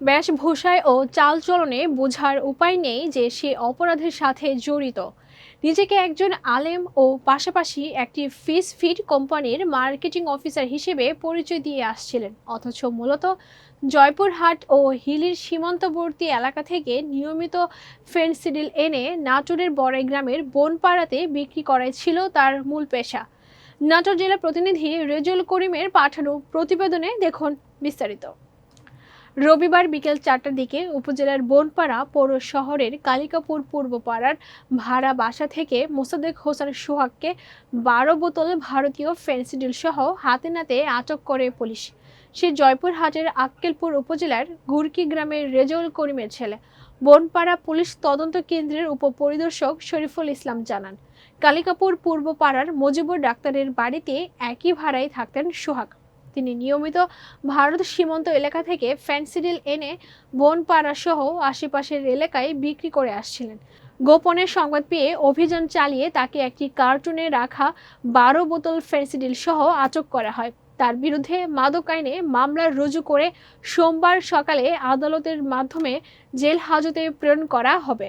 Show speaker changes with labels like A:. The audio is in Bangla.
A: বেশভূষায় ও চালচলনে বোঝার উপায় নেই যে সে অপরাধের সাথে জড়িত। নিজেকে একজন আলেম ও পাশাপাশি একটি ফিস ফিড কোম্পানির মার্কেটিং অফিসার হিসেবে পরিচয় দিয়ে আসছিলেন। অথচ মূলত জয়পুরহাট ও হিলির সীমান্তবর্তী এলাকা থেকে নিয়মিত ফেন্সিডিল এনে নাটোরের বড়াই গ্রামের বনপাড়াতে বিক্রি করাই ছিল তার মূল পেশা। নাটোর জেলা প্রতিনিধি রেজুল করিমের পাঠানো প্রতিবেদনে দেখুন বিস্তারিত। রবিবার বিকেল চারটার দিকে উপজেলার বনপাড়া পৌর শহরের কালিকাপুর পূর্বপাড়ার ভাড়া বাসা থেকে মোসাদ্দেক হোসেন সোহাগকে বারো বোতল ভারতীয় ফেন্সিডিল সহ হাতে নাতে আটক করে পুলিশ। সে জয়পুরহাটের আক্কেলপুর উপজেলার গুরকি গ্রামের রেজউল করিমের ছেলে। বনপাড়া পুলিশ তদন্ত কেন্দ্রের উপপরিদর্শক শরীফুল ইসলাম জানান, কালিকাপুর পূর্বপাড়ার মজিবুর ডাক্তারের বাড়িতে একই ভাড়ায় থাকতেন সোহাগ। তিনি নিয়মিত ভারত সীমান্ত এলাকা থেকে ফ্যান্সিডিল এনে বনপাড়া সহ আশেপাশের এলাকায় বিক্রি করে আসছিলেন। গোপনে সংবাদ পেয়ে অভিযান চালিয়ে তাকে একটি কার্টুনে রাখা বারো বোতল ফেন্সিডিল সহ আটক করা হয়। তার বিরুদ্ধে মাদক আইনে মামলা রুজু করে সোমবার সকালে আদালতের মাধ্যমে জেল হাজতে প্রেরণ করা হবে।